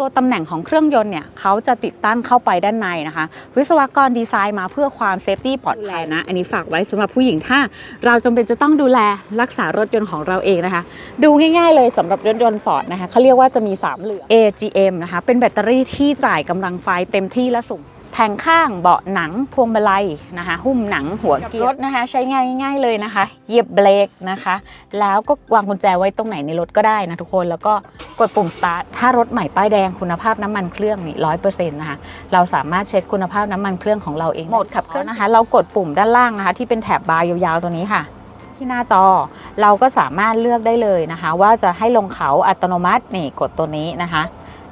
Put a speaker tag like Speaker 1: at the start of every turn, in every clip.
Speaker 1: ตัวตำแหน่งของเครื่องยนต์เนี่ยเขาจะติดตั้งเข้าไปด้านในนะคะ วิศวกรดีไซน์มาเพื่อความเซฟตี้ปลอดภัยนะ อันนี้ฝากไว้สำหรับผู้หญิงถ้า เราจำเป็นจะต้องดูแลรักษารถยนต์ของเราเองนะคะ ดูง่ายๆเลยสำหรับรถยนต์ฟอร์ดนะคะเขาเรียกว่าจะมี 3 เหลือง AGM นะคะ เป็นแบตเตอรี่ที่จ่ายกำลังไฟเต็มที่และสูง ผงข้างเบาะหนังพวงมาลัยนะคะ หุ้มหนังหัวเกียร์รถนะคะ ใช้ง่ายง่ายๆเลยนะคะเหยียบเบรกนะคะ แล้วก็วางกุญแจไว้ตรงไหนในรถก็ได้นะทุกคนแล้วก็กดปุ่ม start ถ้ารถใหม่ป้ายแดงคุณภาพน้ำมันเครื่องนี่ร้อยเปอร์เซ็นต์นะคะเราสามารถเช็คคุณภาพน้ำมันเครื่องของเราเองโหมดขับเคลื่อนนะคะ เรากดปุ่มด้านล่างนะคะ ที่เป็นแถบบาร์ยาวๆตัวนี้ค่ะที่หน้าจอเราก็สามารถเลือกได้เลยนะคะ ว่าจะให้ลงเขาอัตโนมัตินี่กดตัวนี้นะคะ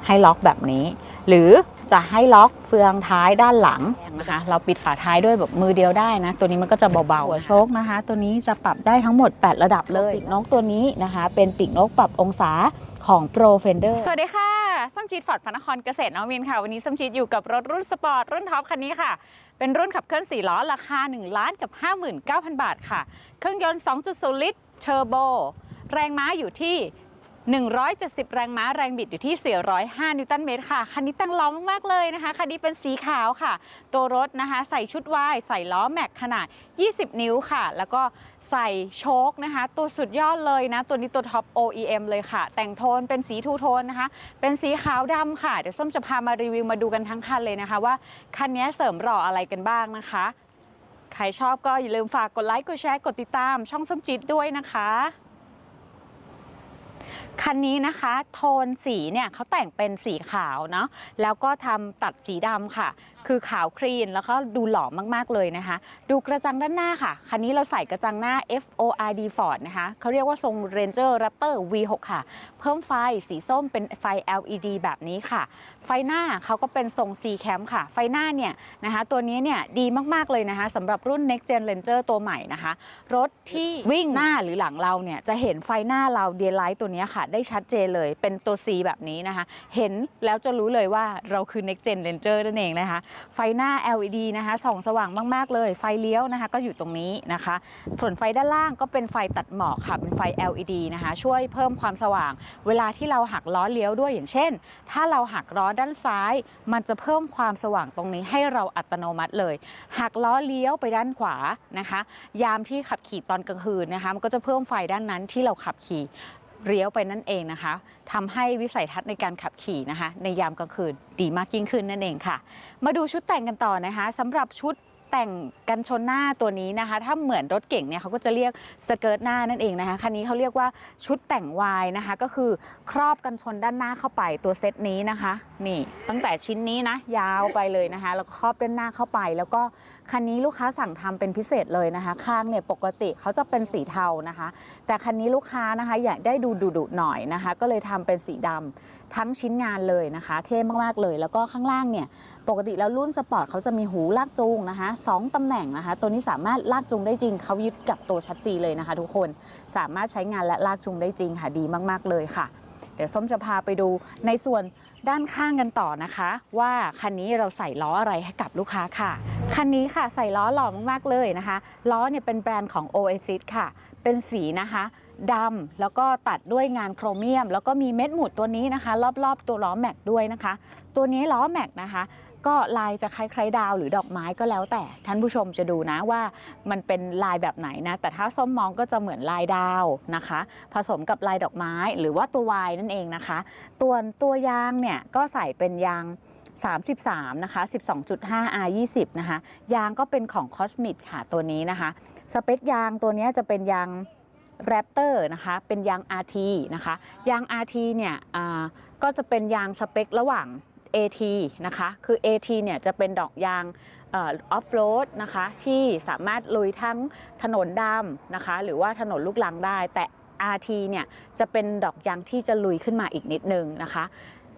Speaker 1: ให้ล็อกแบบนี้ หรือ จะให้ล็อกเฟืองท้ายด้านหลังนะคะ เราปิดฝาท้ายด้วยแบบมือเดียวได้นะ ตัวนี้มันก็จะเบาๆหัวโชคนะคะ ตัวนี้จะปรับได้ทั้งหมด 8 ระดับเลยปีกนกตัวนี้นะคะ เป็นปีกนกปรับองศาของ Pro Fender สวัสดีค่ะซัมชีดฟอร์ดพระนครเกษตรนวมินทร์ค่ะ วันนี้ซัมชีดอยู่กับรถรุ่นสปอร์ตรุ่นท็อปคันนี้ค่ะ เป็นรุ่นขับเคลื่อน4ล้อราคา1ล้านกับ59,000 บาทค่ะ เครื่องยนต์ 2.0 ลิตรเทอร์โบ แรงม้าอยู่ที่ 170 แรงม้าแรงบิดอยู่ที่ 405 นิวตันเมตรค่ะ คันนี้ตั้งล้อมากๆเลยนะคะ คันนี้เป็นสีขาวค่ะ ตัวรถนะคะ ใส่ชุดวายใส่ล้อแม็กขนาด 20 นิ้วค่ะ แล้วก็ใส่โชคนะคะ ตัวสุดยอดเลยนะ ตัวนี้ตัวท็อป OEM เลยค่ะ แต่งโทนเป็นสีทูโทนนะคะ เป็นสีขาวดำค่ะ เดี๋ยวส้มจะพามารีวิวมาดูกันทั้งคันเลยนะคะ ว่าคันนี้เสริมหล่ออะไรกันบ้างนะคะ ใครชอบก็อย่าลืมฝากกดไลค์ กดแชร์ กดติดตาม ช่องส้มจิตด้วยนะคะ คันนี้นะคะโทนสีเนี่ยเขาแต่งเป็นสีขาวเนาะแล้วก็ทำตัดสีดำค่ะคือขาวครีนแล้วก็ดูหล่อมาก ๆ เลยนะคะ ดูกระจังด้านหน้าค่ะ คันนี้เราใส่กระจังหน้า FORD Ford นะคะเขาเรียกว่าทรง Ranger Raptor V6 ค่ะ เพิ่มไฟสีส้มเป็นไฟ LED แบบนี้ค่ะ ไฟหน้าเขาก็เป็นทรง C Cam ค่ะ ไฟหน้าเนี่ยนะคะตัวนี้เนี่ยดีมาก ๆ เลยนะคะสำหรับรุ่น Next Gen Ranger ตัวใหม่นะคะ รถที่วิ่งหน้าหรือหลังเราเนี่ยจะเห็นไฟหน้าเราเดียไลท์ตัวนี้ค่ะ ได้ชัดเจนเลยเป็นตัว C แบบนี้นะคะ เห็นแล้วจะรู้เลยว่าเราคือ Next Gen Ranger นั่นเองนะคะไฟหน้า LED นะคะส่องสว่างมาก ๆ เลย ไฟเลี้ยวนะคะ ก็อยู่ตรงนี้นะคะ ส่วนไฟด้านล่างก็เป็นไฟตัดหมอกค่ะ เป็นไฟ LED นะคะ ช่วยเพิ่มความสว่าง เวลาที่เราหักล้อเลี้ยวด้วยอย่างเช่น ถ้าเราหักล้อด้านซ้าย มันจะเพิ่มความสว่างตรงนี้ให้เราอัตโนมัติเลย หักล้อเลี้ยวไปด้านขวานะคะ ยามที่ขับขี่ตอนกลางคืนนะคะ มันก็จะเพิ่มไฟด้านนั้นที่เราขับขี่ เลี้ยวไปนั่นเองนะคะทำให้วิสัยทัศน์ในการขับขี่นะคะ ในยามกลางคืนดีมากยิ่งขึ้นนั่นเองค่ะ มาดูชุดแต่งกันต่อนะคะสำหรับชุดแต่งกันชนหน้าตัวนี้นะคะ ถ้าเหมือนรถเก่งเนี่ยเขาก็จะเรียกสเกิร์ตหน้านั่นเองนะคะ คันนี้เขาเรียกว่าชุดแต่งวายนะคะ ก็คือครอบกันชนด้านหน้าเข้าไปตัวเซตนี้นะคะ นี่ตั้งแต่ชิ้นนี้นะยาวไปเลยนะคะ แล้วครอบด้านหน้าเข้าไปแล้วก็ คันนี้ลูกค้าสั่งทำเป็นพิเศษเลยนะคะ ข้างเนี่ยปกติเขาจะเป็นสีเทานะคะ แต่คันนี้ลูกค้านะคะอยากได้ดูดุๆหน่อยนะคะ ก็เลยทำเป็นสีดำทั้งชิ้นงานเลยนะคะ เท่มากๆเลย แล้วก็ข้างล่างเนี่ยปกติแล้วรุ่นสปอร์ตเขาจะมีหูลากจูงนะคะสองตำแหน่งนะคะ ตัวนี้สามารถลากจูงได้จริงเขายึดกับตัวชัดซีเลยนะคะ ทุกคนสามารถใช้งานและลากจูงได้จริงค่ะดีมาก ๆเลยค่ะ เดี๋ยวส้มจะพาไปดูในส่วน ด้านข้างกันต่อนะคะ ว่าคันนี้เราใส่ล้ออะไรให้กับลูกค้าค่ะ คันนี้ค่ะใส่ล้อหล่อมากๆเลยนะคะ ล้อเนี่ยเป็นแบรนด์ของ Oasis ค่ะ เป็นสีนะคะดำแล้วก็ตัดด้วยงานโครเมียม แล้วก็มีเม็ดหมุดตัวนี้นะคะ รอบๆ ตัวล้อแม็กด้วยนะคะ ตัวนี้ล้อแม็กนะคะ ก็ลายจะคล้ายๆดาวหรือดอกไม้ก็แล้วแต่ท่านผู้ชมจะดูนะว่ามันเป็นลายแบบไหนนะ แต่ถ้าส้มมองก็จะเหมือนลายดาวนะคะ ผสมกับลายดอกไม้หรือว่าตัววายนั่นเองนะคะ ตัวตัวยางเนี่ยก็ใส่เป็นยาง33 นะคะ 12.5 R 20 นะคะ ยางก็เป็นของ Cosmic ค่ะตัวนี้นะคะ สเปคยางตัวนี้จะเป็นยาง Raptor นะคะ เป็นยาง RT นะคะ ยาง RT เนี่ยก็จะเป็นยางสเปคระหว่าง AT นะคะ คือ AT เนี่ยจะเป็นดอกยางออฟโรดนะคะที่สามารถลุยทั้งถนนดำนะคะ หรือว่าถนนลูกลังได้ แต่ RT เนี่ยจะเป็นดอกยางที่จะลุยขึ้นมาอีกนิดนึงนะคะ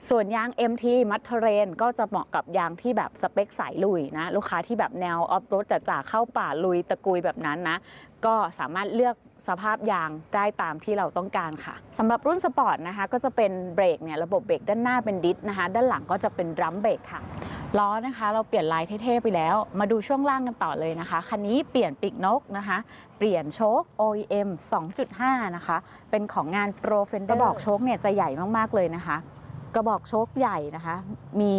Speaker 1: ส่วนยาง MT มัทเทเรนก็จะเหมาะกับยางที่แบบสเปคสายลุยนะลูกค้าที่แบบแนวออฟโรดจ๋าเข้าป่าลุยตะกุยแบบนั้นนะก็สามารถเลือกสภาพยางได้ตามที่เราต้องการค่ะสำหรับรุ่นสปอร์ตนะคะก็จะเป็นเบรกเนี่ยระบบเบรกด้านหน้าเป็นดิสนะคะด้านหลังก็จะเป็นดรัมเบรกค่ะล้อนะคะเราเปลี่ยนลายเท่ๆไปแล้ว มาดูช่วงล่างกันต่อเลยนะคะ คันนี้เปลี่ยนปีกนกนะคะ เปลี่ยนโชค OEM 2.5 นะคะ เป็นของงาน Pro Fender กระบอกโชคเนี่ยจะใหญ่มากๆเลยนะคะ กระบอกโชคใหญ่นะคะ มี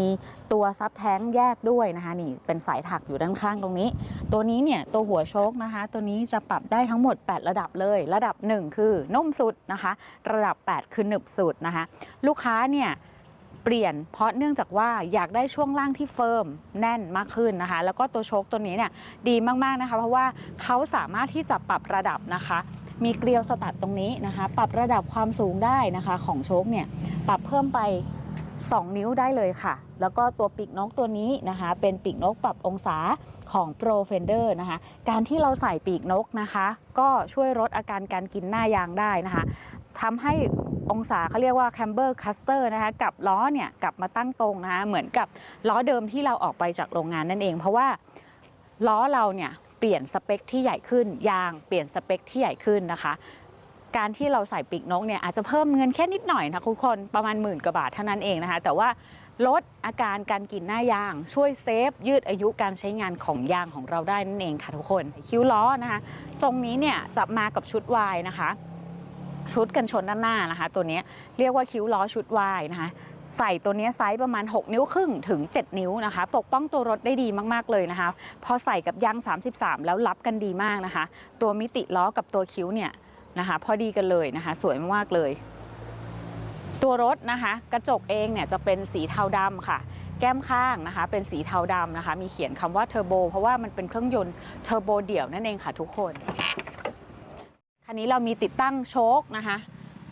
Speaker 1: ตัวซับแท้งแยกด้วยนะคะนี่เป็นสายถักอยู่ด้านข้างตรงนี้ ตัวนี้เนี่ยตัวหัวโชคนะคะ ตัวนี้จะปรับได้ทั้งหมด 8 ระดับเลย ระดับ 1 คือนุ่มสุดนะคะ ระดับ 8 คือหนึบสุดนะคะ ลูกค้าเนี่ยเปลี่ยนเพราะเนื่องจากว่าอยากได้ช่วงล่างที่เฟิร์มแน่นมากขึ้นนะคะ แล้วก็ตัวโชคตัวนี้เนี่ยดีมากๆนะคะ เพราะว่าเขาสามารถที่จะปรับระดับนะคะ มีเกลียวสตัดตรงนี้นะคะ ปรับระดับความสูงได้นะคะของโชคเนี่ยปรับเพิ่มไป 2 นิ้วได้เลยค่ะ แล้วก็ตัวปีกนกตัวนี้นะคะ เป็นปีกนกปรับองศาของ Pro Fender นะคะ การที่เราใส่ปีกนกนะคะ ก็ช่วยลดอาการการกินหน้ายางได้นะคะทำให้องศาเขาเรียกว่า camber cluster นะคะกับล้อเนี่ยกลับมาตั้งตรงนะคะเหมือนกับล้อเดิมที่เราออกไปจากโรงงานนั่นเอง เพราะว่าล้อเราเนี่ย เปลี่ยนสเปคที่ใหญ่ขึ้น ยางเปลี่ยนสเปคที่ใหญ่ขึ้นนะคะ การที่เราใส่ปีกนกเนี่ยอาจจะเพิ่มเงินแค่นิดหน่อยนะทุกคนประมาณหมื่นกว่าบาทเท่านั้นเองนะคะ แต่ว่าลดอาการการกินหน้ายาง ช่วยเซฟ ยืดอายุการใช้งานของยางของเราได้นั่นเองค่ะทุกคนคิ้วล้อนะคะ ทรงนี้เนี่ยจะมากับชุดวายนะคะ ชุดกันชนด้านหน้านะคะ ตัวนี้เรียกว่าคิ้วล้อชุดวายนะคะ ใส่ตัวนี้ไซส์ประมาณ 6 นิ้วครึ่งถึง 7 นิ้วนะคะ ปกป้องตัวรถได้ดีมากๆเลยนะคะ พอใส่กับยาง 33 แล้วรับกันดีมากนะคะ ตัวมิติล้อกับตัวคิ้วเนี่ยนะคะ พอดีกันเลยนะคะ สวยมากๆเลย ตัวรถนะคะ กระจกเองเนี่ยจะเป็นสีเทาดำค่ะแก้มข้างนะคะ เป็นสีเทาดำนะคะ มีเขียนคำว่าเทอร์โบเพราะว่ามันเป็นเครื่องยนต์เทอร์โบเดี่ยวนั่นเองค่ะทุกคน คันนี้เรามีติดตั้งโชคนะคะ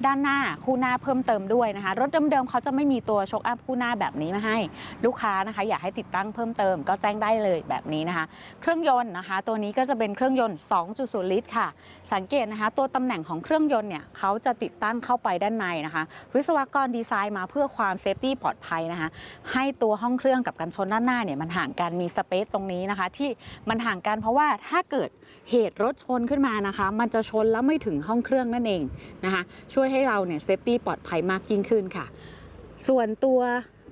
Speaker 1: ด้านหน้าคู่หน้าเพิ่มเติมด้วยนะคะ รถเดิมๆเขาจะไม่มีตัวโชคอัพคู่หน้าแบบนี้มาให้ลูกค้านะคะ อยากให้ติดตั้งเพิ่มเติมก็แจ้งได้เลยแบบนี้นะคะ เครื่องยนต์นะคะ ตัวนี้ก็จะเป็นเครื่องยนต์ 2.0 ลิตรค่ะ สังเกตนะคะ ตัวตำแหน่งของเครื่องยนต์เนี่ยเขาจะติดตั้งเข้าไปด้านในนะคะ วิศวกรดีไซน์มาเพื่อความเซฟตี้ปลอดภัยนะคะ ให้ตัวห้องเครื่องกับกันชนด้านหน้าเนี่ยมันห่างกันมีสเปซตรงนี้นะคะ ที่มันห่างกันเพราะว่าถ้าเกิด เหตุรถชนขึ้นมานะคะ มันจะชนแล้วไม่ถึงห้องเครื่องนั่นเองนะคะ ช่วยให้เราเนี่ยเซฟตี้ปลอดภัยมากยิ่งขึ้นค่ะ ส่วนตัว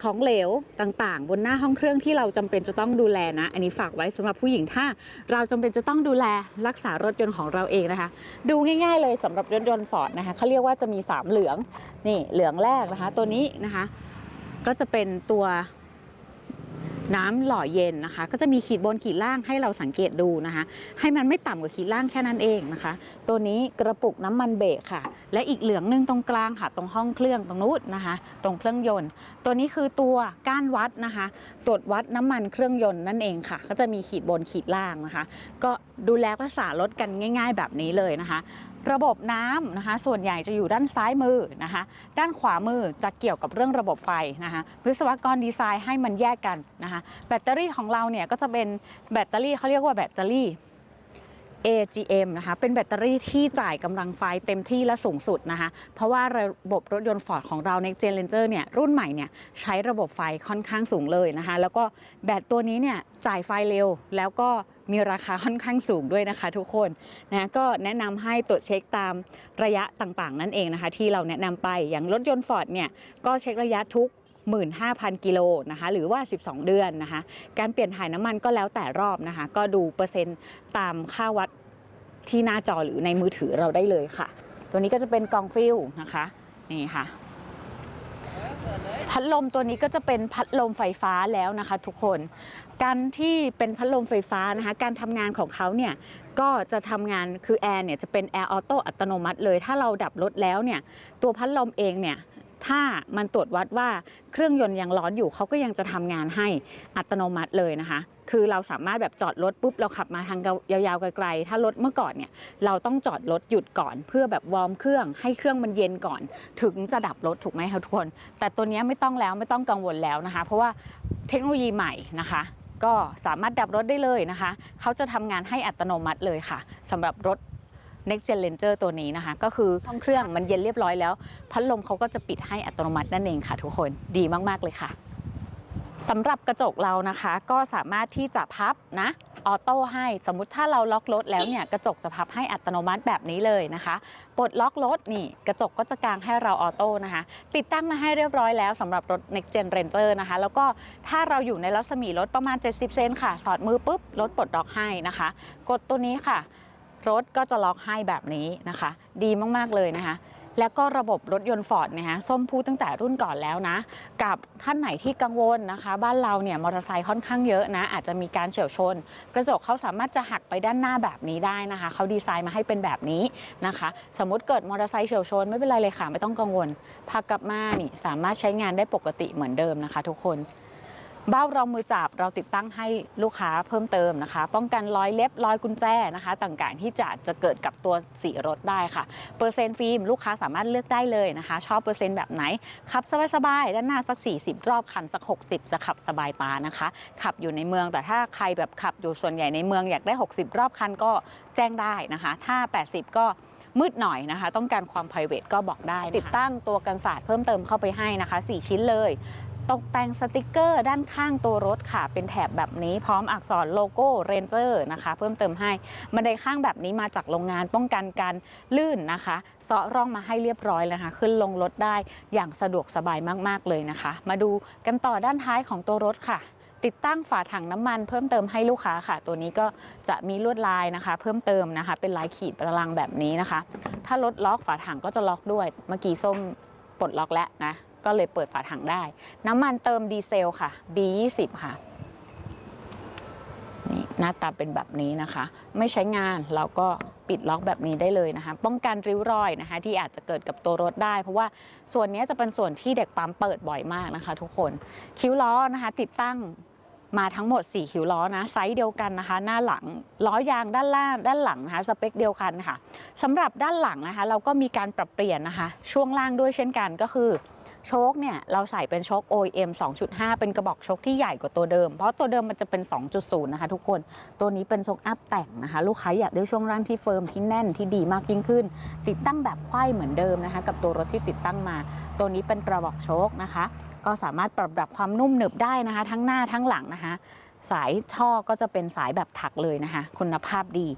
Speaker 1: ของเหลวต่างๆ บนหน้าห้องเครื่องที่เราจำเป็นจะต้องดูแลนะ อันนี้ฝากไว้สำหรับผู้หญิงถ้า เราจำเป็นจะต้องดูแลรักษารถยนต์ของเราเองนะคะ ดูง่าย ๆ เลยสำหรับรถยนต์ฟอร์ดนะคะเขาเรียกว่าจะมี 3 เหลืองนี่เหลืองแรกนะคะ ตัวนี้นะคะ ก็จะเป็นตัว น้ำหล่อเย็นนะคะ ก็จะมีขีดบนขีดล่างให้เราสังเกตดูนะคะ ให้มันไม่ต่ำกว่าขีดล่างแค่นั้นเองนะคะ ตัวนี้กระปุกน้ำมันเบรกค่ะ และอีกเหลืองหนึ่งตรงกลางค่ะ ตรงห้องเครื่องตรงนู้นนะคะ ตรงเครื่องยนต์ ตัวนี้คือตัวก้านวัดนะคะ ตรวจวัดน้ำมันเครื่องยนต์นั่นเองค่ะ ก็จะมีขีดบนขีดล่างนะคะ ก็ ดูแลรักษารถกันง่าย ๆ แบบนี้เลยนะคะ ระบบน้ำนะคะ ส่วนใหญ่จะอยู่ด้านซ้ายมือนะคะ ด้านขวามือจะเกี่ยวกับเรื่องระบบไฟนะคะวิศวกรดีไซน์ให้มันแยกกันนะคะ แบตเตอรี่ของเราเนี่ยก็จะเป็นแบตเตอรี่เขาเรียกว่าแบตเตอรี่ AGM นะคะ เป็นแบตเตอรี่ที่จ่ายกำลังไฟเต็มที่และสูงสุดนะคะ เพราะว่าระบบรถยนต์ Ford ของเรา Next Gen Ranger เนี่ยรุ่นใหม่เนี่ยใช้ระบบไฟค่อนข้างสูงเลยนะคะ แล้วก็แบตตัวนี้เนี่ยจ่ายไฟเร็วแล้วก็ มีราคาค่อนข้างสูงด้วยนะคะทุกคนนะก็แนะนำให้ตรวจเช็คตามระยะต่างๆ นั่นเองนะคะ ที่เราแนะนำไปอย่างรถยนต์ Ford เนี่ยก็เช็คระยะทุก15,000 กิโลนะคะหรือว่า 12 เดือนนะคะ การเปลี่ยนถ่ายน้ำมันก็แล้วแต่รอบนะคะ ก็ดูเปอร์เซ็นต์ตามค่าวัดที่หน้าจอหรือในมือถือเราได้เลยค่ะ ตัวนี้ก็จะเป็นกองฟิลนะคะนี่ค่ะ พัดลมตัวนี้ก็จะเป็นพัดลมไฟฟ้าแล้วนะคะ ทุกคน การที่เป็นพัดลมไฟฟ้านะคะการทำงานของเขาเนี่ยก็จะทำงานคือแอร์เนี่ยจะเป็นแอร์ออโต้อัตโนมัติเลย ถ้าเราดับรถแล้วเนี่ยตัวพัดลมเองเนี่ยถ้ามันตรวจวัดว่าเครื่องยนต์ยังร้อนอยู่เขาก็ยังจะทำงานให้อัตโนมัติเลยนะคะ คือเราสามารถแบบจอดรถปุ๊บเราขับมาทางยาวๆไกลๆถ้ารถเมื่อก่อนเนี่ยเราต้องจอดรถหยุดก่อน เพื่อแบบวอร์มเครื่องให้เครื่องมันเย็นก่อน ถึงจะดับรถถูกไหมคะทุกคน แต่ตัวนี้ไม่ต้องแล้วไม่ต้องกังวลแล้วนะคะ เพราะว่าเทคโนโลยีใหม่นะคะ ก็สามารถดับรถได้เลยนะคะ เขาจะทำงานให้อัตโนมัติเลยค่ะสำหรับรถ Next Gen Ranger ตัวนี้นะคะ ก็คือห้องเครื่องมันเย็นเรียบร้อยแล้ว พัดลมเขาก็จะปิดให้อัตโนมัตินั่นเองค่ะทุกคนดีมาก ๆ เลยค่ะ สำหรับกระจกเรานะคะก็สามารถที่จะพับนะออโต้ให้สมมุติถ้าเราล็อกรถแล้วเนี่ยกระจกจะพับให้อัตโนมัติแบบนี้เลยนะคะปลดล็อกรถนี่กระจกก็จะกางให้เราออโต้นะคะ ติดตั้งมาให้เรียบร้อยแล้วสำหรับรถ Next Gen Ranger นะคะ แล้วก็ถ้าเราอยู่ในรัศมีรถประมาณ 70 เซนค่ะ สอดมือปุ๊บรถปลดล็อกให้นะคะ กดตัวนี้ค่ะ รถก็จะล็อกให้แบบนี้นะคะ ดีมากๆเลยนะคะ แล้วก็ระบบรถยนต์ฟอร์ดนะฮะส้มพูดตั้งแต่รุ่นก่อนแล้วนะ กับท่านไหนที่กังวลนะคะ บ้านเราเนี่ยมอเตอร์ไซค์ค่อนข้างเยอะนะ อาจจะมีการเฉียวชน กระจกเขาสามารถจะหักไปด้านหน้าแบบนี้ได้นะคะเขาดีไซน์มาให้เป็นแบบนี้นะคะ สมมุติเกิดมอเตอร์ไซค์เฉียวชนไม่เป็นไรเลยค่ะไม่ต้องกังวลพากลับมานี่สามารถใช้งานได้ปกติเหมือนเดิมนะคะ ทุกคน เบ้ารองมือจับเราติดตั้งให้ลูกค้าเพิ่มเติมนะคะ ป้องกันรอยเล็บรอยกุญแจนะคะต่างๆ ที่จะจะเกิดกับตัวสีรถได้ค่ะ เปอร์เซ็นต์ฟิล์มลูกค้าสามารถเลือกได้เลยนะคะ ชอบเปอร์เซ็นต์แบบไหนขับสบายๆด้านหน้าสัก 40 รอบคันสัก 60 จะขับสบายตานะคะ ขับอยู่ในเมืองแต่ถ้าใครแบบขับอยู่ส่วนใหญ่ในเมืองอยากได้ 60 รอบคันก็แจ้งได้นะคะ ถ้า 80 ก็มืดหน่อยนะคะ ต้องการความ p r i v a t ก็บอกได้ ติดตั้งตัวกันศาสตร์เพิ่มเติมเข้าไปให้นะคะ 4 ชิ้นเลย ตกแต่งสติกเกอร์ด้านข้างตัวรถค่ะ เป็นแถบแบบนี้พร้อมอักษรโลโก้เรนเจอร์นะคะ เพิ่มเติมให้บันไดข้างแบบนี้มาจากโรงงานป้องกันการลื่นนะคะเซาะร่องมาให้เรียบร้อยแล้วนะคะ ขึ้นลงรถได้อย่างสะดวกสบายมากๆเลยนะคะ มาดูกันต่อด้านท้ายของตัวรถค่ะติดตั้งฝาถังน้ำมันเพิ่มเติมให้ลูกค้าค่ะ ตัวนี้ก็จะมีลวดลายนะคะ เพิ่มเติมนะคะ เป็นลายขีดประลังแบบนี้นะคะ ถ้ารถล็อกฝาถังก็จะล็อกด้วย เมื่อกี้ส้มปลดล็อกแล้วนะ ก็เลยเปิดฝาถังได้ น้ำมันเติมดีเซลค่ะ B20 ค่ะนี่หน้าตาเป็นแบบนี้นะคะ ไม่ใช้งานเราก็ปิดล็อกแบบนี้ได้เลยนะคะ ป้องกันริ้วรอยนะคะ ที่อาจจะเกิดกับตัวรถได้ เพราะว่าส่วนนี้จะเป็นส่วนที่เด็กปั๊มเปิดบ่อยมากนะคะ ทุกคนคิ้วล้อนะคะ ติดตั้งมาทั้งหมด 4 คิ้วล้อนะไซส์เดียวกันนะคะ หน้าหลังล้อยางด้านล่างด้านหลังนะคะสเปคเดียวกันค่ะสำหรับด้านหลังนะคะ เราก็มีการปรับเปลี่ยนนะคะ ช่วงล่างด้วยเช่นกันก็คือ โชคเนี่ยเราใส่เป็นโชค OEM 2.5 เป็นกระบอกโชคที่ใหญ่กว่าตัวเดิม เพราะตัวเดิมมันจะเป็น 2.0 นะคะทุกคน ตัวนี้เป็นโชคอัพแต่งนะคะ ลูกค้าอยากได้ช่วงล่างที่เฟิร์มที่แน่นที่ดีมากยิ่งขึ้น ติดตั้งแบบไขว้เหมือนเดิมนะคะ กับตัวรถที่ติดตั้งมา ตัวนี้เป็นกระบอกโชคนะคะ ก็สามารถปรับระดับความนุ่มหนึบได้นะคะ ทั้งหน้าทั้งหลังนะคะ สายท่อก็จะเป็นสายแบบถักเลยนะคะ คุณภาพดี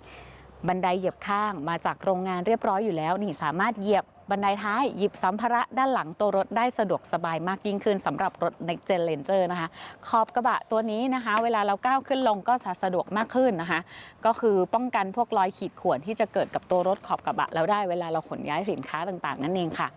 Speaker 1: บันไดเหยียบข้างมาจากโรงงานเรียบร้อยอยู่แล้วนี่สามารถเหยียบ บันไดท้ายหยิบสัมภาระด้านหลังตัวรถได้สะดวกสบายมากยิ่งขึ้นสำหรับรถ Next Gen Ranger นะคะ ขอบกระบะตัวนี้นะคะ เวลาเราก้าวขึ้นลงก็จะสะดวกมากขึ้นนะคะ ก็คือป้องกันพวกรอยขีดข่วนที่จะเกิดกับตัวรถขอบกระบะเราได้เวลาเราขนย้ายสินค้าต่างๆ นั่นเองค่ะ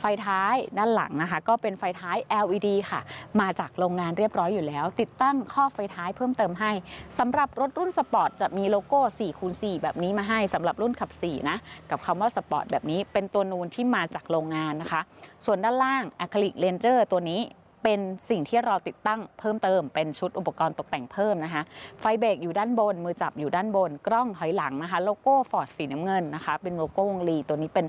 Speaker 1: ไฟท้ายด้านหลังนะคะ ก็เป็นไฟท้าย LED ค่ะ มาจากโรงงานเรียบร้อยอยู่แล้ว ติดตั้งข้อไฟท้ายเพิ่มเติมให้สำหรับรถรุ่นสปอร์ตจะมีโลโก้4คูณ4แบบนี้มาให้สำหรับรุ่นขับ4นะกับคำว่าสปอร์ตแบบนี้เป็นตัวนูนที่มาจากโรงงานนะคะ ส่วนด้านล่างอะคริลิกเลนเจอร์ตัวนี้เป็นสิ่งที่เราติดตั้งเพิ่มเติมเป็นชุดอุปกรณ์ตกแต่งเพิ่มนะคะ ไฟเบรกอยู่ด้านบน มือจับอยู่ด้านบน กล้องถอยหลังนะคะ โลโก้ฟอร์ดสีน้ำเงินนะคะ เป็นโลโก้วงลีตัวนี้เป็น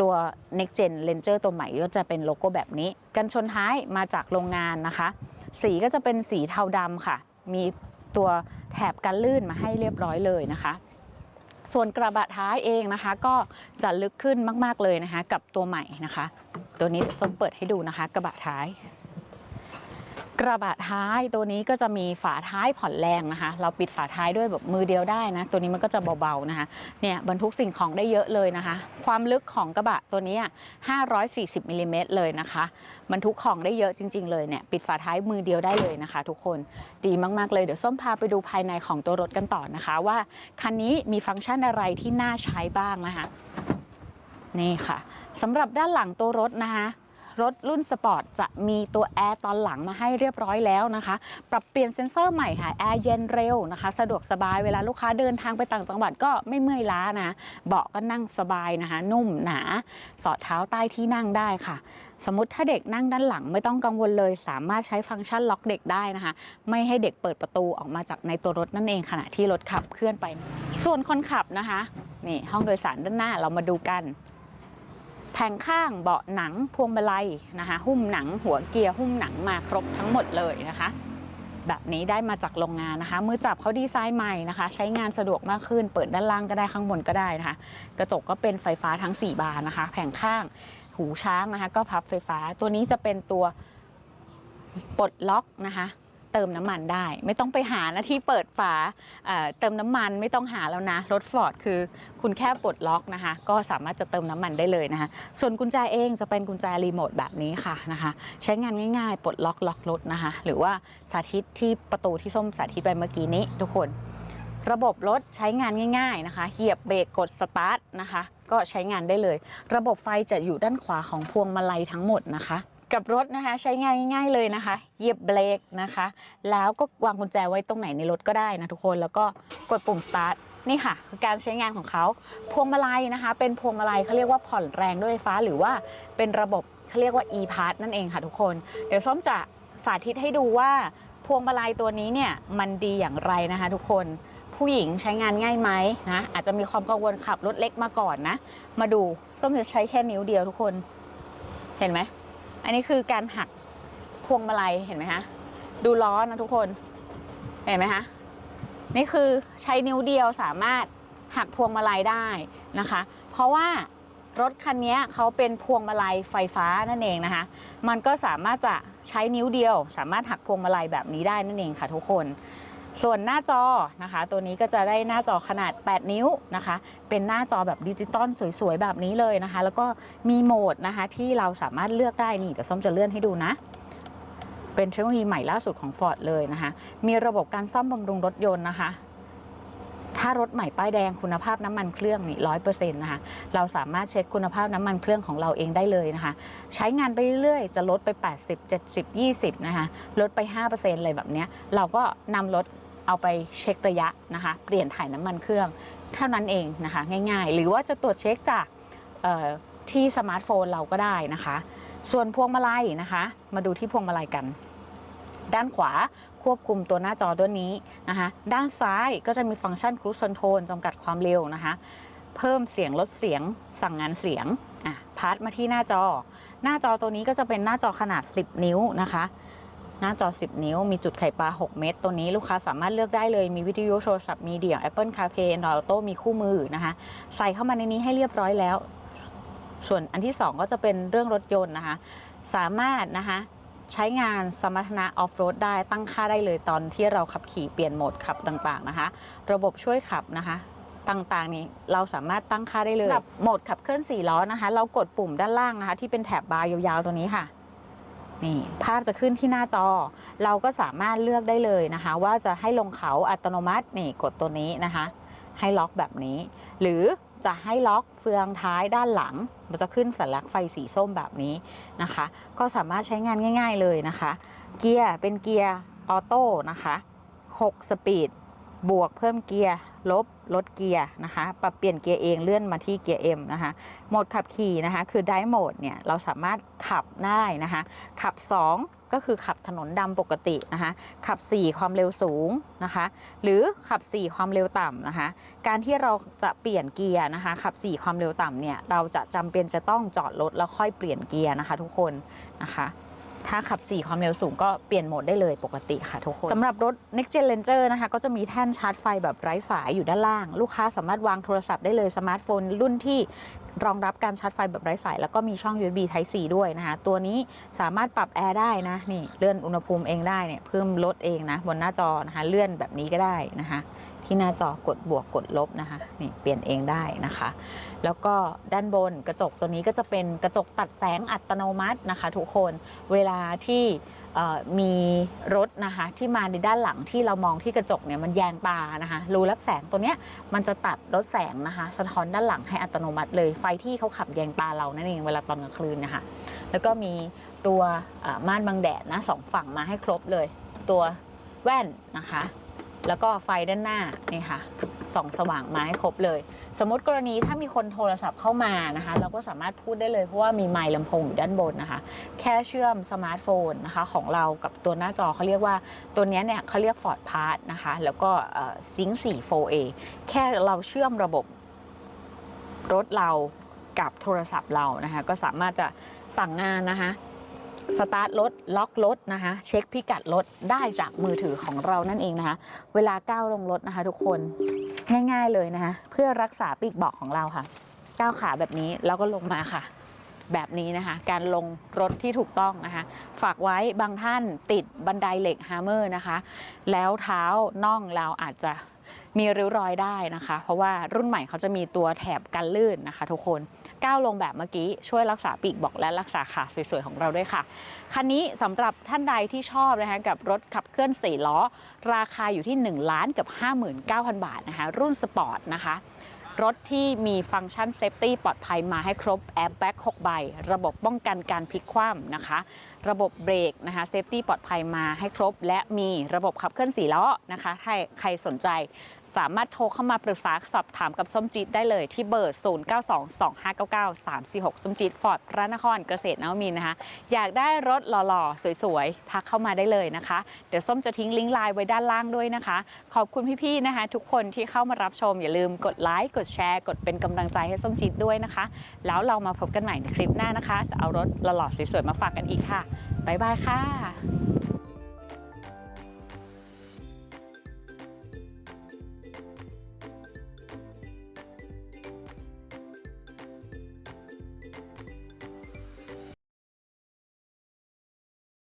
Speaker 1: ตัว Next Gen Ranger ตัวใหม่ก็จะเป็นโลโก้แบบนี้ กันชนท้ายมาจากโรงงานนะคะ สีก็จะเป็นสีเทาดำค่ะ มีตัวแถบกันลื่นมาให้เรียบร้อยเลยนะคะส่วนกระบะท้ายเองนะคะ ก็จะลึกขึ้นมาก ๆ เลยนะคะ กับตัวใหม่นะคะ ตัวนี้ส้มเปิดให้ดูนะคะ กระบะท้าย กระบะท้ายตัวนี้ก็จะมีฝาท้ายผ่อนแรงนะคะ เราปิดฝาท้ายด้วยแบบมือเดียวได้นะ ตัวนี้มันก็จะเบาๆนะคะเนี่ยบรรทุกสิ่งของได้เยอะเลยนะคะ ความลึกของกระบะตัวนี้540มิลลิเมตรเลยนะคะบรรทุกของได้เยอะจริง ๆ เลยเนี่ยปิดฝาท้ายมือเดียวได้เลยนะคะ ทุกคนดีมากๆเลยเดี๋ยวส้มพาไปดูภายในของตัวรถกันต่อนะคะ ว่าคันนี้มีฟังก์ชันอะไรที่น่าใช้บ้างนะคะนี่ค่ะสำหรับด้านหลังตัวรถนะคะ รถรุ่นสปอร์ตจะมีตัวแอร์ตอนหลังมาให้เรียบร้อยแล้วนะคะ ปรับเปลี่ยนเซ็นเซอร์ใหม่ค่ะแอร์เย็นเร็วนะคะ สะดวกสบายเวลาลูกค้าเดินทางไปต่างจังหวัดก็ไม่เมื่อยล้านะเบาะก็นั่งสบายนะคะ นุ่มหนา สอดเท้าใต้ที่นั่งได้ค่ะสมมติถ้าเด็กนั่งด้านหลังไม่ต้องกังวลเลย สามารถใช้ฟังก์ชันล็อกเด็กได้นะคะ ไม่ให้เด็กเปิดประตูออกมาจากในตัวรถนั่นเองขณะที่รถขับเคลื่อนไป ส่วนคนขับนะคะ นี่ห้องโดยสารด้านหน้าเรามาดูกัน แผงข้างเบาะหนังพวงมาลัยนะคะหุ้มหนังหัวเกียร์หุ้มหนังมาครบทั้งหมดเลยนะคะ แบบนี้ได้มาจากโรงงานนะคะ มือจับเขาดีไซน์ใหม่นะคะ ใช้งานสะดวกมากขึ้น เปิดด้านล่างก็ได้ข้างบนก็ได้นะคะ กระจกก็เป็นไฟฟ้าทั้ง 4 บานนะคะ แผงข้างหูช้างนะคะ ก็พับไฟฟ้าตัวนี้จะเป็นตัวปลดล็อกนะคะ เติมน้ำมันได้ ไม่ต้องไปหานะที่เปิดฝาเเติมน้ำมันไม่ต้องหาแล้วนะ รถฟอร์ดคือคุณแค่ปลดล็อกนะคะ ก็สามารถจะเติมน้ำมันได้เลยนะคะ ส่วนกุญแจเองจะเป็นกุญแจรีโมทแบบนี้ค่ะนะคะ ใช้งานง่ายๆ ปลดล็อกล็อกรถนะคะ หรือว่าสาธิตที่ประตูที่ส้มสาธิตไปเมื่อกี้นี้ทุกคนระบบรถใช้งานง่ายๆนะคะ เหยียบเบรกกดสตาร์ทนะคะ ก็ใช้งานได้เลย ระบบไฟจะอยู่ด้านขวาของพวงมาลัยทั้งหมดนะคะ กับรถนะคะ ใช้งานง่ายๆเลยนะคะเหยียบเบรกนะคะ แล้วก็วางกุญแจไว้ตรงไหนในรถก็ได้นะทุกคนแล้วก็กดปุ่ม start นี่ค่ะคือการใช้งานของเขาพวงมาลัยนะคะ เป็นพวงมาลัยเขาเรียกว่าผ่อนแรงด้วยไฟฟ้าหรือว่าเป็นระบบเขาเรียกว่า e-pass นั่นเองค่ะทุกคน เดี๋ยวส้มจะสาธิตให้ดูว่าพวงมาลัยตัวนี้เนี่ยมันดีอย่างไรนะคะทุกคนผู้หญิงใช้งานง่ายไหมนะอาจจะมีความกังวลขับรถเล็กมาก่อนนะ มาดูส้มจะใช้แค่นิ้วเดียวทุกคน เห็นไหม อันนี้คือการหักพวงมาลัยเห็นไหมคะดูล้อนะทุกคนเห็นไหมคะนี่คือใช้นิ้วเดียวสามารถหักพวงมาลัยได้นะคะ เพราะว่ารถคันนี้เขาเป็นพวงมาลัยไฟฟ้านั่นเองนะคะ มันก็สามารถจะใช้นิ้วเดียว สามารถหักพวงมาลัยแบบนี้ได้นั่นเองค่ะทุกคน ส่วนหน้าจอนะคะ ตัวนี้ก็จะได้หน้าจอขนาด 8 นิ้วนะคะ เป็นหน้าจอแบบดิจิตอลสวยๆ แบบนี้เลยนะคะ แล้วก็มีโหมดนะคะที่เราสามารถเลือกได้นี่เดี๋ยวส้มจะเลื่อนให้ดูนะ เป็นเทคโนโลยีใหม่ล่าสุดของ Ford เลยนะคะ มีระบบการซ่อมบำรุงรถยนต์นะคะถ้ารถใหม่ป้ายแดงคุณภาพน้ำมันเครื่องนี่ร้อยเปอร์เซ็นต์นะคะเราสามารถเช็คคุณภาพน้ำมันเครื่องของเราเองได้เลยนะคะ ใช้งานไปเรื่อยๆ จะลดไป 80 70 20 นะคะลดไป5%เลยแบบนี้เราก็นำรถ เอาไปเช็คระยะนะคะ เปลี่ยนถ่ายน้ำมันเครื่อง เท่านั้นเองนะคะ ง่ายๆ หรือว่าจะตรวจเช็คจากที่สมาร์ทโฟนเราก็ได้นะคะ ส่วนพวงมาลัยนะคะ มาดูที่พวงมาลัยกัน ด้านขวาควบคุมตัวหน้าจอตัวนี้นะคะ ด้านซ้ายก็จะมีฟังก์ชัน Cruise Control จำกัดความเร็วนะคะ เพิ่มเสียงลดเสียงสั่งงานเสียงอะพาร์ทมาที่หน้าจอ หน้าจอตัวนี้ก็จะเป็นหน้าจอขนาด 10 นิ้วนะคะ หน้าจอ 10 นิ้ว มีจุดไข่ปลา 6 เม็ดตัวนี้ลูกค้าสามารถเลือกได้เลย มีวิทยุโทรศัพท์มีเดีย Apple CarPlay Android Auto มีคู่มือนะคะ ใส่เข้ามาในนี้ให้เรียบร้อยแล้ว ส่วนอันที่ 2 ก็จะเป็นเรื่องรถยนต์นะคะ สามารถนะคะใช้งานสมรรถนะออฟโรดได้ตั้งค่าได้เลยตอนที่เราขับขี่เปลี่ยนโหมดขับต่างๆนะคะ ระบบช่วยขับนะคะต่างๆนี้เราสามารถตั้งค่าได้เลยโหมดขับเคลื่อน4ล้อนะคะ เรากดปุ่มด้านล่างนะคะ ที่เป็นแถบบาร์ยาวๆตัวนี้ค่ะ นี่ภาพจะขึ้นที่หน้าจอ เราก็สามารถเลือกได้เลยนะคะ ว่าจะให้ลงเขาอัตโนมัตินี่กดตัวนี้นะคะ ให้ล็อกแบบนี้ หรือจะให้ล็อกเฟืองท้ายด้านหลัง มันจะขึ้นสัญลักษณ์ไฟสีส้มแบบนี้นะคะ ก็สามารถใช้งานง่าย ๆเลยนะคะ เกียร์เป็นเกียร์ออโต้นะคะ 6 สปีด บวกเพิ่มเกียร์ลบลดเกียร์นะคะ ปรับเปลี่ยนเกียร์เองเลื่อนมาที่เกียร์ M นะคะ โหมดขับขี่นะคะ คือได้โหมดเนี่ยเราสามารถขับได้นะคะ ขับ 2 ก็คือขับถนนดำปกตินะคะ ขับ 4 ความเร็วสูงนะคะ หรือขับ 4 ความเร็วต่ำนะคะ การที่เราจะเปลี่ยนเกียร์นะคะ ขับ 4 ความเร็วต่ำเนี่ยเราจะจำเป็นจะต้องจอดรถแล้วค่อยเปลี่ยนเกียร์นะคะทุกคนนะคะ ถ้าขับ 4 ความเร็วสูงก็เปลี่ยนโหมดได้เลยปกติค่ะทุกคนสำหรับรถ Next Gen Ranger นะคะ ก็จะมีแท่นชาร์จไฟแบบไร้สายอยู่ด้านล่าง ลูกค้าสามารถวางโทรศัพท์ได้เลยสมาร์ทโฟนรุ่นที่รองรับการชาร์จไฟแบบไร้สาย แล้วก็มีช่อง USB Type C ด้วยนะคะ ตัวนี้สามารถปรับแอร์ได้นะ นี่เลื่อนอุณหภูมิเองได้เนี่ยเพิ่มลดเองนะ บนหน้าจอนะคะเลื่อนแบบนี้ก็ได้นะคะ ที่หน้าจอกดบวกกดลบนะคะนี่เปลี่ยนเองได้นะคะ แล้วก็ด้านบนกระจกตัวนี้ก็จะเป็นกระจกตัดแสงอัตโนมัตินะคะ ทุกคนเวลาที่มีรถนะคะที่มาในด้านหลังที่เรามองที่กระจกเนี่ยมันแยงตานะคะรูรับแสงตัวเนี้ยมันจะตัดลดแสงนะคะสะท้อนด้านหลังให้อัตโนมัติเลยไฟที่เขาขับแยงตาเรานั่นเองเวลาตอนกลางคืนนะคะแล้วก็มีตัวม่านบังแดดนะสองฝั่งมาให้ครบเลย ตัวแว่นนะคะ แล้วก็ไฟด้านหน้านี่ค่ะส่องสว่างมาให้ครบเลย สมมติกรณีถ้ามีคนโทรศัพท์เข้ามานะคะ เราก็สามารถพูดได้เลยเพราะว่ามีไมค์ลำโพงอยู่ด้านบนนะคะ แค่เชื่อมสมาร์ทโฟนนะคะของเรากับตัวหน้าจอเขาเรียกว่าตัวนี้เนี่ยเขาเรียก Ford Pass นะคะ แล้วก็ซิง4 4A แค่เราเชื่อมระบบรถเรากับโทรศัพท์เรานะคะ ก็สามารถจะสั่งงานนะคะ สตาร์ทรถล็อกรถนะคะเช็คพิกัดรถได้จากมือถือของเรานั่นเองนะคะ เวลาก้าวลงรถนะคะ ทุกคนง่าย ๆเลยนะคะ เพื่อรักษาปีกบอกของเราค่ะ ก้าวขาแบบนี้แล้วก็ลงมาค่ะ แบบนี้นะคะ การลงรถที่ถูกต้องนะคะ ฝากไว้บางท่านติดบันไดเหล็กฮาร์เมอร์นะคะ แล้วเท้าน่องเราอาจจะมีริ้วรอยได้นะคะ เพราะว่ารุ่นใหม่เขาจะมีตัวแถบกันลื่นนะคะ ทุกคน 9 ลงแบบเมื่อกี้ ช่วยรักษาปีกบอกและรักษาขาสวยๆ ของเราด้วยค่ะ คันนี้สำหรับท่านใดที่ชอบนะคะกับรถขับเคลื่อน 4 ล้อ ราคาอยู่ที่ 1 ล้านกับ 59,000 บาทนะคะรุ่นสปอร์ตนะคะรถที่มีฟังก์ชันเซฟตี้ปลอดภัยมาให้ครบแอร์แบ็ก6ใบ ระบบป้องกันการพลิกคว่ำนะคะ ระบบเบรกนะคะเซฟตี้ปลอดภัยมาให้ครบ และมีระบบขับเคลื่อน4ล้อนะคะถ้าใครสนใจ สามารถโทรเข้ามาปรึกษาสอบถามกับส้มจีดได้เลยที่เบอร์ 0922599346 ส้มจีดฟอร์ดพระนครเกษตรนวมินนะคะ อยากได้รถหล่อๆ สวยๆ ทักเข้ามาได้เลยนะคะ เดี๋ยวส้มจะทิ้งลิงก์ไลน์ไว้ด้านล่างด้วยนะคะ ขอบคุณพี่ๆนะคะ ทุกคนที่เข้ามารับชมอย่าลืมกดไลค์กดแชร์กดเป็นกำลังใจให้ส้มจีดด้วยนะคะ แล้วเรามาพบกันใหม่ในคลิปหน้านะคะ จะเอารถหล่อๆสวยๆมาฝากกันอีกค่ะบ๊ายบายค่ะ